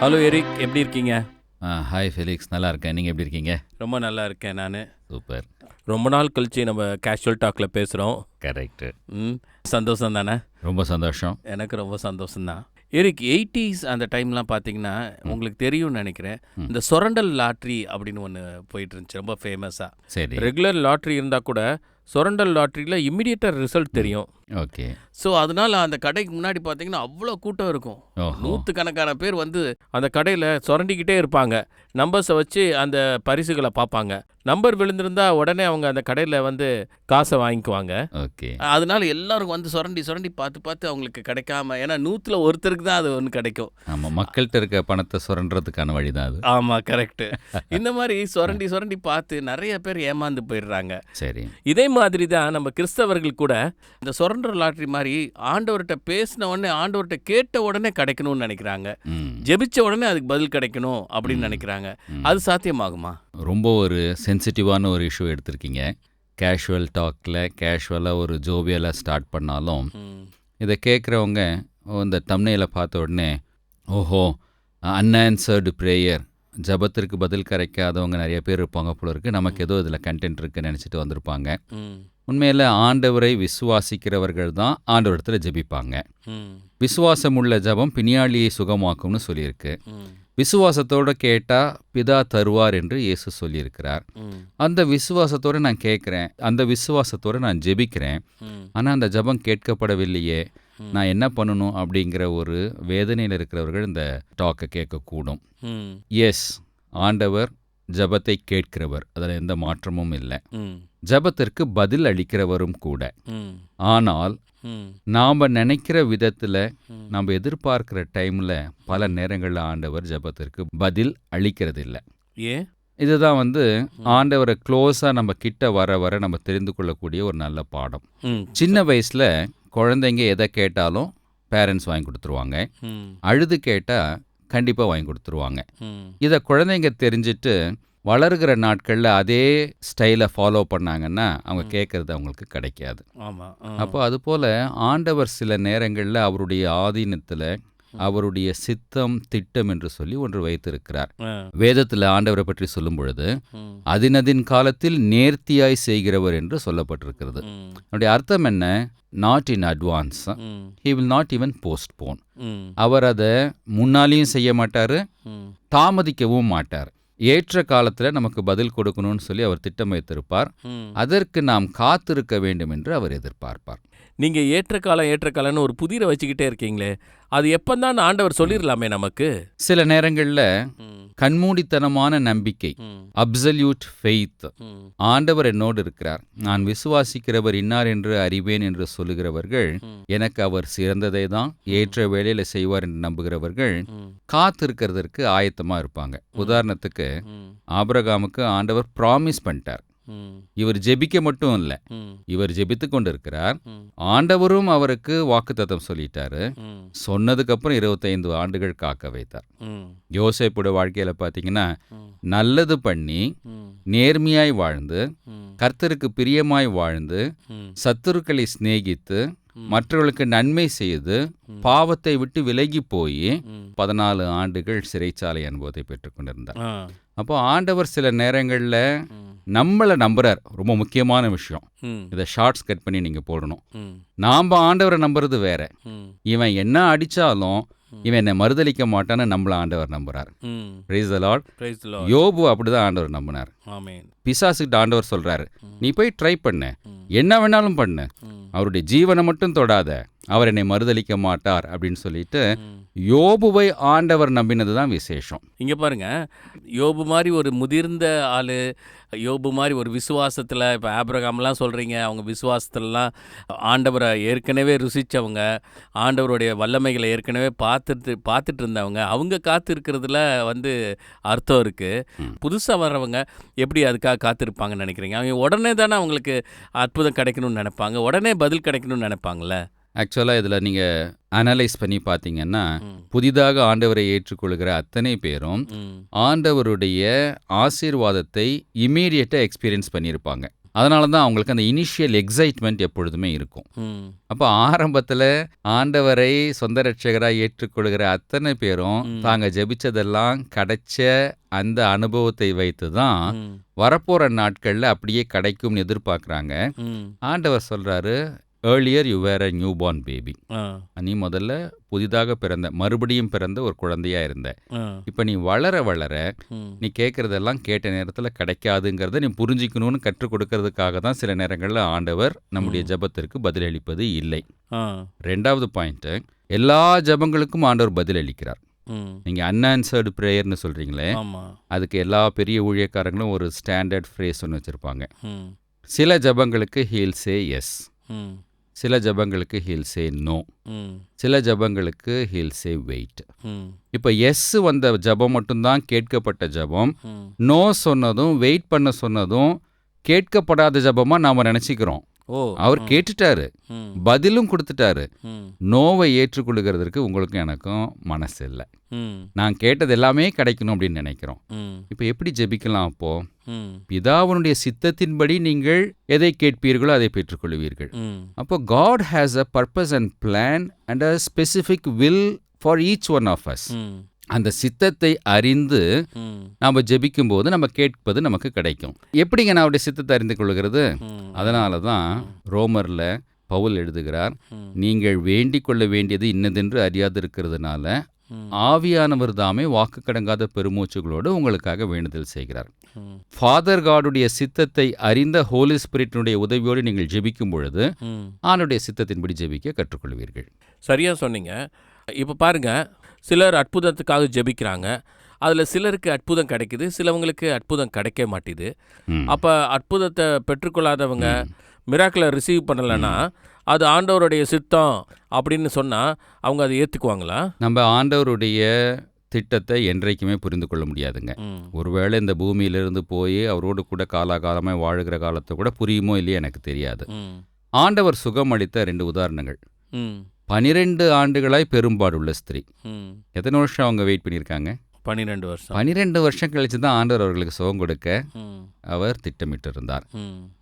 Hello Eric எப்படி இருக்கீங்க? ஆ hi Felix நல்லா இருக்கேன். நீங்கள் எப்படி இருக்கீங்க? ரொம்ப நல்லா இருக்கேன் நான். சூப்பர் ரொம்ப நாள் கழிச்சு நம்ம கேஷுவல் டாக்கில் பேசுகிறோம் கரெக்டு ம் சந்தோஷம் தானே ரொம்ப சந்தோஷம். எனக்கு ரொம்ப சந்தோஷம்தான். எரிக் எயிட்டிஸ் அந்த டைம்லாம் பார்த்தீங்கன்னா உங்களுக்கு தெரியும்னு நினைக்கிறேன். இந்த சொரண்டல் லாட்ரி அப்படின்னு ஒன்று போயிட்டு இருந்துச்சு ரொம்ப ஃபேமஸாக சரி. ரெகுலர் லாட்ரி இருந்தால் கூட சொரண்டல் லாட்ரியில் இம்மிடியட்டாக ரிசல்ட் தெரியும். ஓகே. ஸோ அதனால அந்த கடைக்கு முன்னாடி பார்த்தீங்கன்னா அவ்வளோ கூட்டம் இருக்கும். ஓஹோ. நூற்றுக்கணக்கான பேர் வந்து அந்த கடையில் சுரண்டிக்கிட்டே இருப்பாங்க. நம்பர்ஸை வச்சு அந்த பரிசுகளை பார்ப்பாங்க. நம்பர் விழுந்திருந்தா உடனே அவங்க அந்த கடையில் வந்து காசை வாங்கிக்குவாங்க. ஓகே. அதனால எல்லாரும் வந்து சுரண்டி சுரண்டி பார்த்து பார்த்து அவங்களுக்கு கிடைக்காம ஏன்னா நூற்றில் ஒருத்தருக்கு தான் அது ஒன்று கிடைக்கும். ஆமாம் மக்கள்கிட்ட இருக்க பணத்தை சுரண்டுறதுக்கான வழி தான் அது. ஆமாம் கரெக்டு இந்த மாதிரி சுரண்டி சுரண்டி பார்த்து நிறைய பேர் ஏமாந்து போயிடுறாங்க. சரி. இதே மாதிரி தான் நம்ம கிறிஸ்தவர்கள் கூட இந்த சுரண்டர் லாட்ரி மாதிரி ஆண்டவர்கிட்ட பேசின உடனே ஆண்டவர்கிட்ட கேட்ட உடனே கிடைக்கணும்னு நினைக்கிறாங்க. ஜெபிச்ச உடனே அதுக்கு பதில் கிடைக்கணும் அப்படின்னு நினைக்கிறாங்க. அது சாத்தியமாகுமா? ரொம்ப ஒரு சென்சிட்டிவான ஒரு இஷ்யூ எடுத்திருக்கீங்க. கேஷுவல் டாக்கில் கேஷுவலாக ஒரு ஜோவியலாக ஸ்டார்ட் பண்ணாலும் இதை கேட்குறவங்க இந்த தம்னையில் பார்த்த உடனே ஓஹோ அன்ஆன்சர்டு ப்ரேயர் ஜபத்திற்கு பதில் கிடைக்காதவங்க நிறைய பேர் இருப்பாங்க போல இருக்கு. நமக்கு ஏதோ இதில் கண்டென்ட் இருக்குன்னு நினச்சிட்டு வந்திருப்பாங்க. உண்மையில் ஆண்டவரை விசுவாசிக்கிறவர்கள் தான் ஆண்டவரிடத்தில் ஜெபிப்பாங்க. ம், விசுவாசம் உள்ள ஜெபம் பிணியாளியை சுகமாக்கும்னு சொல்லியிருக்கு. விசுவாசத்தோட கேட்டா பிதா தருவார் என்று இயேசு சொல்லியிருக்கிறார். அந்த விசுவாசத்தோட நான் கேட்குறேன். அந்த விசுவாசத்தோட நான் ஜெபிக்கிறேன். ஆனால் அந்த ஜெபம் கேட்கப்படவில்லையே. நான் என்ன பண்ணணும் அப்படிங்கிற ஒரு வேதனையில் இருக்கிறவர்கள் இந்த டாக்கை கேட்கக்கூடும். எஸ் ஆண்டவர் ஜெபத்தை கேட்கிறவர். அதில் எந்த மாற்றமும் இல்லை. ஜெபத்திற்கு பதில் அளிக்கிறவரும் கூட. ஆனால் நாம் நினைக்கிற விதத்தில். நம்ம எதிர்பார்க்கிற டைமில் பல நேரங்களில் ஆண்டவர் ஜெபத்திற்கு பதில் அளிக்கிறதில்ல. ஏன்? இதுதான் வந்து ஆண்டவரை க்ளோஸாக நம்ம கிட்ட வர வர நம்ம தெரிந்து கொள்ளக்கூடிய ஒரு நல்ல பாடம். சின்ன வயசில் குழந்தைங்க எதை கேட்டாலும் பேரண்ட்ஸ் வாங்கி கொடுத்துருவாங்க. அழுது கேட்டால் கண்டிப்பாக வாங்கி கொடுத்துருவாங்க. இதை குழந்தைங்க தெரிஞ்சுட்டு வளர்கிற நாட்களில் அதே ஸ்டைலை ஃபாலோ பண்ணாங்கன்னா அவங்க கேட்குறது அவங்களுக்கு கிடைக்காது. அப்போ அதுபோல் ஆண்டவர் சில நேரங்களில் அவருடைய ஆதீனத்தில் அவருடைய சித்தம் திட்டம் என்று சொல்லி ஒன்று வைத்திருக்கிறார். வேதத்தில் ஆண்டவரை பற்றி சொல்லும் பொழுது அதினதின் காலத்தில் நேர்த்தியாய் செய்கிறவர் என்று சொல்லப்பட்டிருக்கிறது. அதனுடைய அர்த்தம் என்ன? Not in advance he will not even postpone ம், அவர் அதை முன்னாலேயும் செய்ய மாட்டார் தாமதிக்கவும் மாட்டார். ஏற்ற காலத்தில் நமக்கு பதில் கொடுக்கணும்னு சொல்லி அவர் திட்டம் வைத்திருப்பார். அதற்கு நாம் காத்திருக்க வேண்டும் என்று அவர் எதிர்பார்ப்பார். நீங்க ஏற்ற காலம் ஏற்ற காலம்னு ஒரு புதிரை வச்சுக்கிட்டே இருக்கீங்களே அது எப்பந்தான் ஆண்டவர் சொல்லிடலாமே நமக்கு? சில நேரங்களில் கண்மூடித்தனமான நம்பிக்கை அப்சல்யூட் ஃபெய்த் ஆண்டவர் என்னோடு இருக்கிறார். நான் விசுவாசிக்கிறவர் இன்னார் என்று அறிவேன் என்று சொல்லுகிறவர்கள். எனக்கு அவர் சிறந்ததை தான் ஏற்ற வேளையில செய்வார் என்று நம்புகிறவர்கள் காத்திருக்கிறதற்கு ஆயத்தமா இருப்பாங்க. உதாரணத்துக்கு ஆபிரகாமுக்கு ஆண்டவர் ப்ராமிஸ் பண்ணிட்டார். இவர் ஜெபிக்க மட்டும் இல்லை. இவர் ஜெபித்து கொண்டிருக்கிறார். ஆண்டவரும் அவருக்கு வாக்குத்தத்தம் சொல்லிட்டாரு. சொன்னதுக்கு அப்புறம் இருபத்தைந்து ஆண்டுகள் காக்க வைத்தார். ம், யோசேப்போட வாழ்க்கையில பாத்தீங்கன்னா நல்லது பண்ணி நேர்மையாய் வாழ்ந்து கர்த்தருக்கு பிரியமாய் வாழ்ந்து சத்துருக்களை சிநேகித்து. மற்றவர்களுக்கு நன்மை செய்து பாவத்தை விட்டு விலகி போய். பதினாலு ஆண்டுகள் சிறைச்சாலை அனுபவத்தை பெற்றுக்கொண்டிருந்தார். அப்போ ஆண்டவர் சில நேரங்களில் நம்மளை நம்புறார். ரொம்ப முக்கியமான விஷயம். இதை ஷார்ட்ஸ் கட் பண்ணி நீங்கள் போடணும். நாம் ஆண்டவரை நம்புறது வேற. இவன் என்ன அடிச்சாலும் இவன் என்னை மறுதளிக்க மாட்டான்னு நம்மள ஆண்டவர் நம்புறார் ம். Praise the Lord. Praise the Lord. யோபு அப்படிதான் ஆண்டவர் நம்பினார் ஆமென். பிசாசுக்கிட்ட ஆண்டவர் சொல்றாரு நீ போய் ட்ரை பண்ணு. என்ன வேணாலும் பண்ணு அவருடைய ஜீவனை மட்டும் தொடாத அவர் என்னை மறுதளிக்க மாட்டார் அப்படின்னு சொல்லிட்டு. யோபுவை ஆண்டவர் நம்பினது தான் விசேஷம். இங்க பாருங்க. யோபு மாதிரி ஒரு முதிர்ந்த ஆளு யோபு மாதிரி ஒரு விசுவாசத்தில் இப்போ ஆபிரகாம்லாம் சொல்கிறீங்க அவங்க விசுவாசத்துலலாம் ஆண்டவரை ஏற்கனவே ருசித்தவங்க ஆண்டவருடைய வல்லமைகளை ஏற்கனவே பார்த்துட்டு பார்த்துட்டு இருந்தவங்க அவங்க காத்து இருக்கிறதுல வந்து அர்த்தம் இருக்குது புதுசாக வர்றவங்க எப்படி அதுக்காக காத்திருப்பாங்கன்னு நினைக்கிறீங்க? அவங்க உடனே தானே அவங்களுக்கு அற்புதம் கிடைக்கணும்னு நினைப்பாங்க உடனே பதில் கிடைக்கணும்னு நினைப்பாங்கல்ல? ஆக்சுவலாக இதில் நீங்கள் அனலைஸ் பண்ணி பார்த்தீங்கன்னா. புதிதாக ஆண்டவரை ஏற்றுக்கொள்கிற அத்தனை பேரும் ஆண்டவருடைய ஆசீர்வாதத்தை இம்மீடியட்டாக எக்ஸ்பீரியன்ஸ் பண்ணியிருப்பாங்க. அதனால தான் அவங்களுக்கு அந்த இனிஷியல் எக்ஸைட்மெண்ட் எப்பொழுதுமே இருக்கும். அப்போ ஆரம்பத்தில் ஆண்டவரை சொந்த ரட்சகராக ஏற்றுக்கொள்கிற அத்தனை பேரும். தாங்க ஜெபிச்சதெல்லாம் கிடைச்ச அந்த அனுபவத்தை வைத்து தான் வரப்போகிற நாட்களில் அப்படியே கிடைக்கும்னு எதிர்பார்க்குறாங்க. ஆண்டவர் சொல்கிறாரு earlier you were a new born baby நீ முதல்ல புதிதாக பிறந்த மறுபடியும் பிறந்த ஒரு குழந்தையா இருந்த. இப்போ நீ வளர வளர நீ கேட்குறதெல்லாம் கேட்ட நேரத்தில் கிடைக்காதுங்கிறத நீ புரிஞ்சிக்கணும்னு கற்றுக் கொடுக்கறதுக்காக தான் சில நேரங்களில் ஆண்டவர் நம்முடைய ஜெபத்திற்கு பதிலளிப்பது இல்லை. ரெண்டாவது பாயிண்ட்டு எல்லா ஜெபங்களுக்கும் ஆண்டவர் பதிலளிக்கிறார். ம். நீங்கள் அன்ஆன்சர்டு ப்ரேயர்னு சொல்கிறீங்களே ஆமாம் அதுக்கு எல்லா பெரிய ஊழியக்காரங்களும் ஒரு ஸ்டாண்டர்ட் ஃப்ரேஸ் ஒன்று வச்சுருப்பாங்க. சில ஜெபங்களுக்கு ஹீல் சே எஸ் சில ஜெபங்களுக்கு ஹீல் சே நோ சில ஜெபங்களுக்கு ஹீல் சே வெயிட் இப்போ எஸ் வந்த ஜெபம் மட்டும்தான் கேட்கப்பட்ட ஜெபம். நோ சொன்னதும் வெயிட் பண்ண சொன்னதும் கேட்கப்படாத ஜெபமாக நாம் நினச்சிக்கிறோம். அவர் கேட்டுட்டாரு. பதிலும் கொடுத்துட்டாரு. நோவை ஏற்றுக்கொள்கிறதற்கு உங்களுக்கும் எனக்கும் மனசு இல்லை. நான் கேட்டது எல்லாமே கிடைக்கணும் அப்படின்னு நினைக்கிறோம். இப்போ எப்படி ஜெபிக்கலாம் அப்போ? பிதாவினுடைய சித்தத்தின்படி நீங்கள் எதை கேட்பீர்களோ அதை பெற்றுக்கொள்வீர்கள். அப்போ God has a purpose and plan and a specific will for each one of us அந்த சித்தத்தை அறிந்து நாம் ஜெபிக்கும் போது நம்ம கேட்பது நமக்கு கிடைக்கும். எப்படிங்க நான் அவருடைய சித்தத்தை அறிந்து கொள்கிறது அதனால தான் ரோமரில் பவுல் எழுதுகிறார் நீங்கள் வேண்டிக் கொள்ள வேண்டியது இன்னதென்று அறியாதிருக்கிறதுனால ம். ஆவியானவர் தாமே வாக்கு கடங்காத பெருமூச்சுகளோடு உங்களுக்காக வேண்டுதல் செய்கிறார். ஃபாதர் காடுடைய சித்தத்தை அறிந்த ஹோலி ஸ்பிரிட்டினுடைய உதவியோடு நீங்கள் ஜெபிக்கும் பொழுது ஆணுடைய சித்தத்தின்படி ஜெபிக்க கற்றுக்கொள்வீர்கள். சரியா சொன்னீங்க. இப்போ பாருங்க சிலர் அற்புதத்துக்காக ஜெபிக்கிறாங்க. அதில் சிலருக்கு அற்புதம் கிடைக்குது சிலவங்களுக்கு அற்புதம் கிடைக்க மாட்டேது. அப்போ அற்புதத்தை பெற்றுக்கொள்ளாதவங்க மிராக்கிளை ரிசீவ் பண்ணலைன்னா அது ஆண்டவருடைய சித்தம் அப்படின்னு சொன்னால் அவங்க அதை ஏற்றுக்குவாங்களா நம்ம ஆண்டவருடைய திட்டத்தை என்றைக்குமே புரிந்து கொள்ள முடியாதுங்க. ஒருவேளை இந்த பூமியிலிருந்து போய் அவரோடு கூட காலாகாலமாக வாழுகிற காலத்தை கூட புரியுமோ இல்லையோ எனக்கு தெரியாது. ஆண்டவர் சுகம் அளித்த ரெண்டு உதாரணங்கள். பனிரெண்டு ஆண்டுகளாய் பெரும்பாடுள்ள ஸ்திரீ. எத்தனை வருஷம் அவங்க வெயிட் பண்ணியிருக்காங்க? பன்னிரெண்டு வருஷம். பனிரெண்டு வருஷம் கழிச்சு தான் ஆண்டவர் அவர்களுக்கு சுகம் கொடுக்க அவர் திட்டமிட்டிருந்தார்.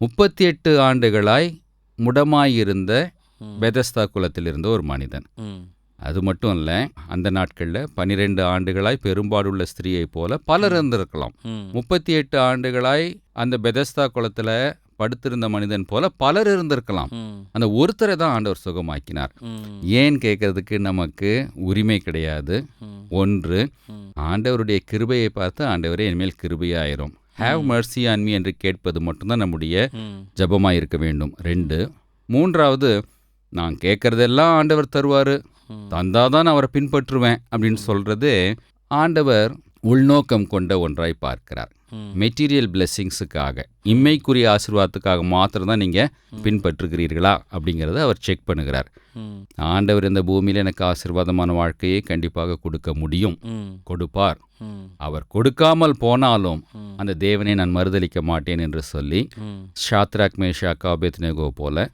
முப்பத்தி எட்டு ஆண்டுகளாய் முடமாயிருந்த. பெதஸ்தா குலத்தில் இருந்த ஒரு மனிதன். அது மட்டும் இல்லை அந்த நாட்களில் பனிரெண்டு ஆண்டுகளாய் பெரும்பாடுள்ள ஸ்திரீயைப் போல பலர் இருந்திருக்கலாம். முப்பத்தி எட்டு ஆண்டுகளாய் அந்த பெதஸ்தா குளத்தில் படுத்திருந்த மனிதன் போல பலர் இருந்திருக்கலாம். அந்த ஒருத்தரை தான் ஆண்டவர் சுகமாக்கினார். ஏன் கேட்கறதுக்கு நமக்கு உரிமை கிடையாது. ஒன்று ஆண்டவருடைய கிருபையை பார்த்து ஆண்டவரே என்மேல் கிருபையாயிரும். ஹேவ் மர்சி ஆன் மீ என்று கேட்பது மட்டும்தான் நம்முடைய ஜபமாக இருக்க வேண்டும். ரெண்டு மூன்றாவது நான் கேட்கறதெல்லாம் ஆண்டவர் தருவார். தந்தாதான் அவரை பின்பற்றுவேன் அப்படின்னு சொல்றது ஆண்டவர் உள்நோக்கம் கொண்ட ஒன்றாய் பார்க்கிறார். மெட்டீரியல் பிளெஸ்ஸிங்ஸுக்காக இம்மைக்குரிய ஆசீர்வாதத்துக்காக மாத்திரம் தான் நீங்கள் பின்பற்றுகிறீர்களா அப்படிங்கிறத அவர் செக் பண்ணுகிறார். ஆண்டவர் இந்த பூமியில் எனக்கு ஆசீர்வாதமான வாழ்க்கையை கண்டிப்பாக கொடுக்க முடியும். கொடுப்பார். அவர் கொடுக்காமல் போனாலும். அந்த தேவனை நான் மறுதலிக்க மாட்டேன் என்று சொல்லி ஷாத்ராக் மேஷாக் ஆபேத்னேகோ போல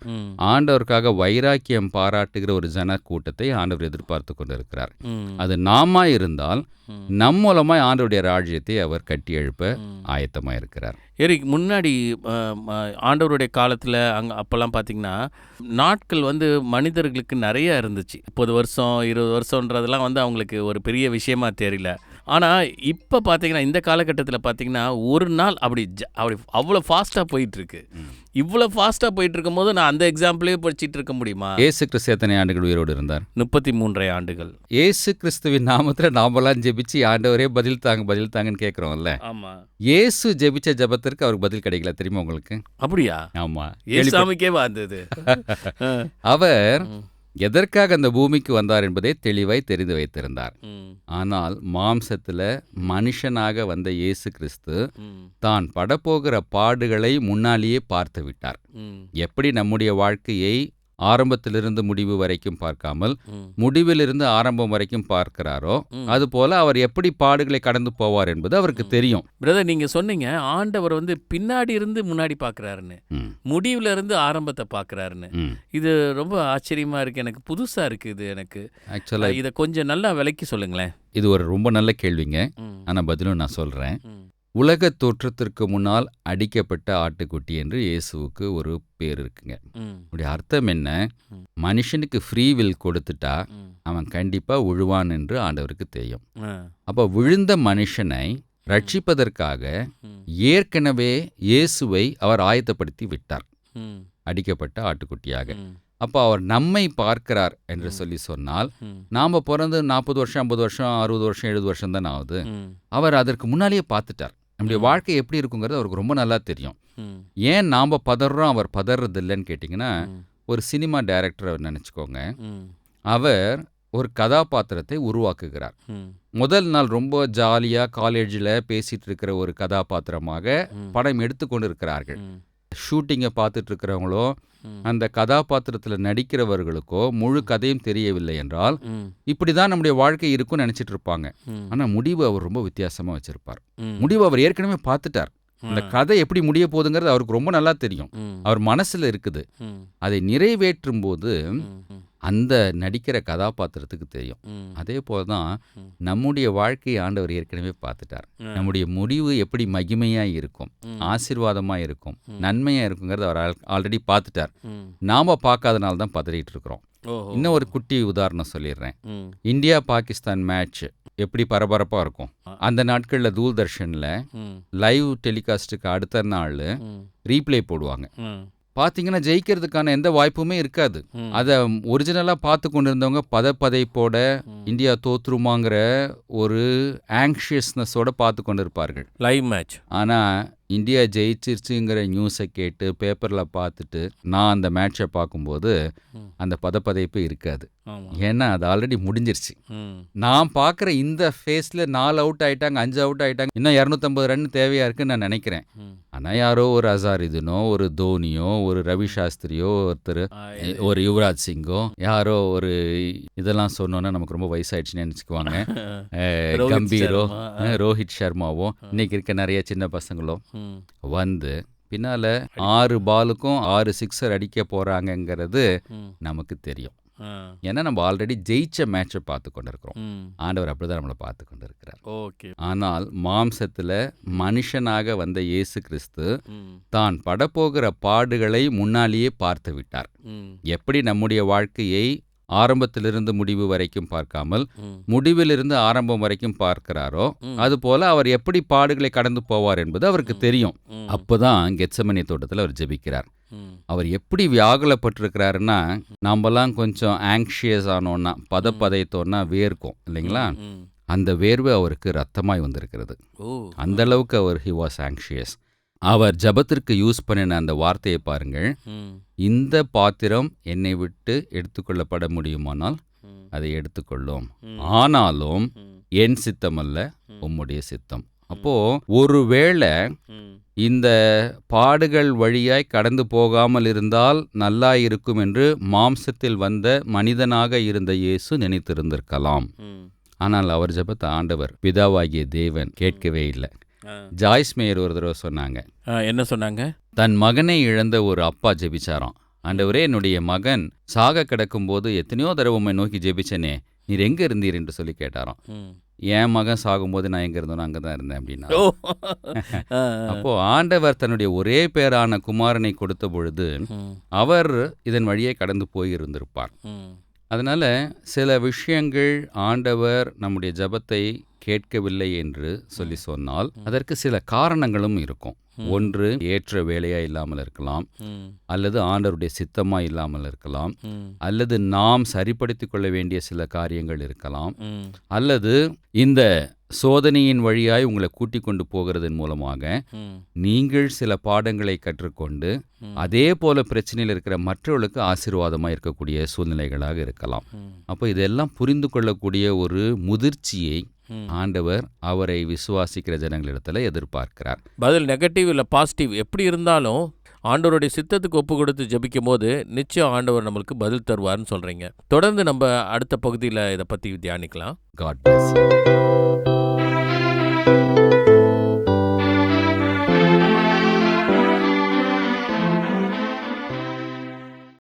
ஆண்டவருக்காக வைராக்கியம் பாராட்டுகிற ஒரு ஜன கூட்டத்தை ஆண்டவர் எதிர்பார்த்து கொண்டிருக்கிறார். அது நாமா இருந்தால். நம் மூலமாய் ஆண்டவருடைய ராஜ்யத்தை அவர் கட்டி எழுப்ப. ஆயத்தமாக இருக்கிறார் எரிக் முன்னாடி ஆண்டவருடைய காலத்தில் அங்கே அப்போல்லாம் பார்த்தீங்கன்னா நாட்கள் வந்து மனிதர்களுக்கு நிறைய இருந்துச்சு. முப்பது வருஷம் இருபது வருஷன்றதெல்லாம் வந்து அவங்களுக்கு ஒரு பெரிய விஷயமா தெரியல. ஆனால் இப்போ பார்த்தீங்கன்னா இந்த காலகட்டத்தில் பார்த்தீங்கன்னா ஒரு நாள் அப்படி அப்படி அவ்வளோ ஃபாஸ்ட்டாக போயிட்டுருக்கு. இவ்வளோ ஃபாஸ்ட்டாக போயிட்டு இருக்கும்போது நான் அந்த எக்ஸாம்பிளே படிச்சிட்டு இருக்க முடியுமா? ஏசு கிறிஸ்து எத்தனை ஆண்டுகள் உயிரோடு இருந்தார்? முப்பத்தி மூன்றரை ஆண்டுகள். ஏசு கிறிஸ்துவின் நாமத்தில் நாமெல்லாம் ஜெபிச்சு ஆண்டவரே பதில் தாங்க பதில் தாங்கன்னு கேட்குறோம்ல ஆமாம் ஏசு ஜெபிச்ச ஜெபத்திற்கு அவருக்கு பதில் கிடைக்கல தெரியுமா உங்களுக்கு? அப்படியா? ஆமா. ஏசாமிக்கே வந்தது. அவர். எதற்காக அந்த பூமிக்கு வந்தார் என்பதை தெளிவாய் தெரிந்து வைத்திருந்தார். ஆனால் மாம்சத்தில் மனுஷனாக வந்த இயேசு கிறிஸ்து தான் படப்போகிற பாடுகளை முன்னாலேயே பார்த்து விட்டார். எப்படி நம்முடைய வாழ்க்கையை ஆரம்பத்திலிருந்து முடிவு வரைக்கும் பார்க்காமல் முடிவிலிருந்து ஆரம்பம் வரைக்கும் பார்க்கிறாரோ ம். அதுபோல அவர் எப்படி பாடுகளை கடந்து போவார் என்பது அவருக்கு தெரியும். பிரதர் நீங்க சொன்னீங்க ஆண்டவர் வந்து பின்னாடி இருந்து முன்னாடி பார்க்கறாருன்னு. முடிவுல இருந்து ஆரம்பத்தை பார்க்கறாருன்னு. இது ரொம்ப ஆச்சரியமா இருக்கு எனக்கு புதுசா இருக்கு இது எனக்கு. ஆக்சுவலாக இதை கொஞ்சம் நல்லா விலைக்கு சொல்லுங்களேன். இது ஒரு ரொம்ப நல்ல கேள்விங்க. ஆனால் பதிலும் நான் சொல்கிறேன் ம், உலகத் தோற்றத்திற்கு முன்னால் அடிக்கப்பட்ட ஆட்டுக்குட்டி என்று இயேசுவுக்கு ஒரு பேர் இருக்குங்க. அப்படி அர்த்தம் என்ன. மனுஷனுக்கு ஃப்ரீ வில் கொடுத்துட்டா அவன் கண்டிப்பா விழுவான் என்று ஆண்டவருக்கு தெரியும். அப்போ விழுந்த மனுஷனை ரட்சிப்பதற்காக ஏற்கனவே இயேசுவை அவர் ஆயத்தப்படுத்தி விட்டார். அடிக்கப்பட்ட ஆட்டுக்குட்டியாக. அப்போ அவர் நம்மை பார்க்கிறார் என்று சொல்லி சொன்னால் நாம் பிறந்து நாற்பது வருஷம் ஐம்பது வருஷம் அறுபது வருஷம் எழுபது வருஷம் தானே ஆகுது. அவர் அதற்கு முன்னாலேயே பார்த்துட்டார். நம்முடைய வாழ்க்கை எப்படி இருக்குங்கிறது அவருக்கு ரொம்ப நல்லா தெரியும். ஏன் நாம் பதறோம் அவர் பதறது இல்லைன்னு கேட்டிங்கன்னா ஒரு சினிமா டைரக்டர் நினச்சிக்கோங்க. அவர் ஒரு கதாபாத்திரத்தை உருவாக்குகிறார். முதல் நாள் ரொம்ப ஜாலியாக காலேஜில் பேசிட்டு இருக்கிற ஒரு கதாபாத்திரமாக. படம் எடுத்துக்கொண்டு இருக்கிறார்கள் ஷூட்டிங்கை பார்த்துட்டு இருக்கிறவங்களோ. அந்த கதாபாத்திரத்தில் நடிக்கிறவர்களுக்கோ முழு கதையும் தெரியவில்லை என்றால் இப்படி தான் நம்முடைய வாழ்க்கை இருக்கும்னு நினச்சிட்டு இருப்பாங்க ஆனால் முடிவு அவர் ரொம்ப வித்தியாசமாக வச்சிருப்பார். முடிவு அவர் ஏற்கனவே பார்த்துட்டார். அந்த கதை எப்படி முடிய போகுதுங்கிறது அவருக்கு ரொம்ப நல்லா தெரியும். அவர் மனசில் இருக்குது. அதை நிறைவேற்றும் போது அந்த நடிக்கிற கதாபாத்திரத்துக்கு தெரியும். அதே போல தான். நம்முடைய வாழ்க்கையை ஆண்டவர் ஏற்கனவே பார்த்துட்டார். நம்முடைய முடிவு எப்படி மகிமையாக இருக்கும். ஆசீர்வாதமாக இருக்கும் நன்மையாக இருக்குங்கிறத அவர் ஆல்ரெடி பார்த்துட்டார். நாம் பார்க்காதனால தான் பதறிட்டு இருக்கிறோம். இன்னும் ஒரு குட்டி உதாரணம் சொல்லிடுறேன். இந்தியா பாகிஸ்தான் மேட்ச் எப்படி பரபரப்பாக இருக்கும். அந்த நாட்களில் தூர்தர்ஷனில் லைவ் டெலிகாஸ்ட்டுக்கு அடுத்த நாள் ரீப்ளே போடுவாங்க. பார்த்தீங்கன்னா ஜெயிக்கிறதுக்கான எந்த வாய்ப்புமே இருக்காது. அதை ஒரிஜினலாக பார்த்து கொண்டிருந்தவங்க பதப்பதைப்போட இந்தியா தோற்றுருமாங்கிற ஒரு ஆங்ஷியஸ்னஸோட பார்த்து கொண்டு இருப்பார்கள் லைவ் மேட்ச் ஆனால் இந்தியா ஜெயிச்சிருச்சுங்கிற நியூஸை கேட்டு பேப்பரில் பார்த்துட்டு நான் அந்த மேட்சை பார்க்கும்போது. அந்த பதப்பதைப்பு இருக்காது. ஏன்னா அது ஆல்ரெடி முடிஞ்சிருச்சு. நான் பார்க்குற இந்த ஃபேஸில் நாலு அவுட் ஆயிட்டாங்க அஞ்சு அவுட் ஆயிட்டாங்க. இன்னும் இரநூத்தம்பது ரன் தேவையாக இருக்குன்னு நான் நினைக்கிறேன். ஆனால் யாரோ ஒரு அசார் இதுனோ ஒரு தோனியோ ஒரு ரவி சாஸ்திரியோ ஒருத்தர் ஒரு யுவராஜ் சிங்கோ யாரோ ஒரு இதெல்லாம் சொன்னோன்னா நமக்கு ரொம்ப வயசாயிடுச்சுன்னு நினச்சிக்குவாங்க. கம்பீரோ ரோஹித் சர்மாவோ இன்னைக்கு இருக்க நிறைய சின்ன பசங்களோ வந்து பின்னால ஆறு பாலுக்கும் ஆறு சிக்ஸர் அடிக்க போறாங்கங்கிறது ம். நமக்கு தெரியும். ஏன்னா நம்ம ஆல்ரெடி ஜெயிச்ச மேட்சை பார்த்து கொண்டு இருக்கிறோம் ஆண்டவர் அப்படிதான் நம்மளை பார்த்து கொண்டு இருக்கிறார் ஓகே. ஆனால் மாம்சத்துல மனுஷனாக வந்த இயேசு கிறிஸ்து தான் படப்போகிற பாடுகளை முன்னாலேயே பார்த்து விட்டார். எப்படி நம்முடைய வாழ்க்கையை ஆரம்பத்திலிருந்து முடிவு வரைக்கும் பார்க்காமல் முடிவிலிருந்து ஆரம்பம் வரைக்கும் பார்க்கிறாரோ அதுபோல அவர் எப்படி பாடுகளை கடந்து போவார் என்பது அவருக்கு தெரியும். அப்போதான் கெத்சமனி தோட்டத்தில் அவர் ஜெபிக்கிறார். அவர் எப்படி வியாகுலப்பட்டிருக்கிறாருன்னா நாமெல்லாம் கொஞ்சம் ஆங்ஷியஸ் ஆனோன்னா பதப்பதைத்தோன்னா வேர்க்கும் இல்லைங்களா? அந்த வேர்வை அவருக்கு ரத்தமாய் வந்திருக்கிறது. அந்த அளவுக்கு அவர் ஹி வாஸ் ஆங்ஷியஸ் அவர் ஜபத்திற்கு யூஸ் பண்ணின அந்த வார்த்தையை பாருங்கள். ம். இந்த பாத்திரம் என்னை விட்டு எடுத்துக்கொள்ளப்பட முடியுமானால் ம். அதை எடுத்துக்கொள்ளும். ம். ஆனாலும் ம். என் சித்தமல்ல உம்முடைய சித்தம். அப்போ ஒருவேளை ம். இந்த பாடுகள் வழியாய் கடந்து போகாமல் இருந்தால் நல்லா இருக்கும் என்று மாம்சத்தில் வந்த மனிதனாக இருந்த இயேசு நினைத்திருந்திருக்கலாம். ம். ஆனால் அவர் ஜெபத்தை ஆண்டவர் பிதாவாகிய தேவன் கேட்கவே இல்லை. ஜாய்ஸ் மேயர் ஒரு தடவை சொன்னாங்க. என்ன சொன்னாங்க? தன் மகனை இழந்த ஒரு அப்பா ஜெபிச்சாராம். ஆண்டவரே என்னுடைய மகன் சாக கிடக்கும்போது எத்தனையோ தடவை உம்மை நோக்கி ஜெபிச்சனே நீர் எங்கே இருந்தீர் என்று சொல்லி கேட்டாராம். என் மகன் சாகும்போது நான் எங்கே இருந்தோனோ அங்கே தான் இருந்தேன் அப்படின்னா. அப்போ ஆண்டவர் தன்னுடைய ஒரே பேரான குமாரனை கொடுத்த பொழுது அவர் இதன் வழியே கடந்து போய் இருந்திருப்பார் ம். அதனால சில விஷயங்கள் ஆண்டவர் நம்முடைய ஜெபத்தை கேட்கவில்லை என்று சொல்லி சொன்னால் அதற்கு சில காரணங்களும் இருக்கும். ஒன்று ஏற்ற வேலையா இல்லாமல் இருக்கலாம். அல்லது ஆண்டவருடைய சித்தமா இல்லாமல் இருக்கலாம். அல்லது நாம் சரிப்படுத்திக் கொள்ள வேண்டிய சில காரியங்கள் இருக்கலாம். அல்லது இந்த சோதனையின் வழியாய் உங்களை கூட்டிக் கொண்டு போகிறதன் மூலமாக நீங்கள் சில பாடங்களை கற்றுக்கொண்டு அதே போல பிரச்சனையில் இருக்கிற மற்றவர்களுக்கு ஆசீர்வாதமாக இருக்கக்கூடிய சூழ்நிலைகளாக இருக்கலாம். அப்போ இதெல்லாம் புரிந்து கொள்ளக்கூடிய ஒரு முதிர்ச்சியை. ஆண்டவர் அவரை விசுவாசிக்கிற ஜனங்களிடத்துல எதிர்பார்க்கிறார். பதில் நெகட்டிவ் இல்லை பாசிட்டிவ் எப்படி இருந்தாலும் ஆண்டவருடைய சித்தத்துக்கு ஒப்பு கொடுத்து ஜபிக்கும் போது நிச்சயம் ஆண்டவர் நம்மளுக்கு பதில் தருவார்னு சொல்கிறீங்க தொடர்ந்து நம்ம அடுத்த பகுதியில் இதை பற்றி தியானிக்கலாம். God plus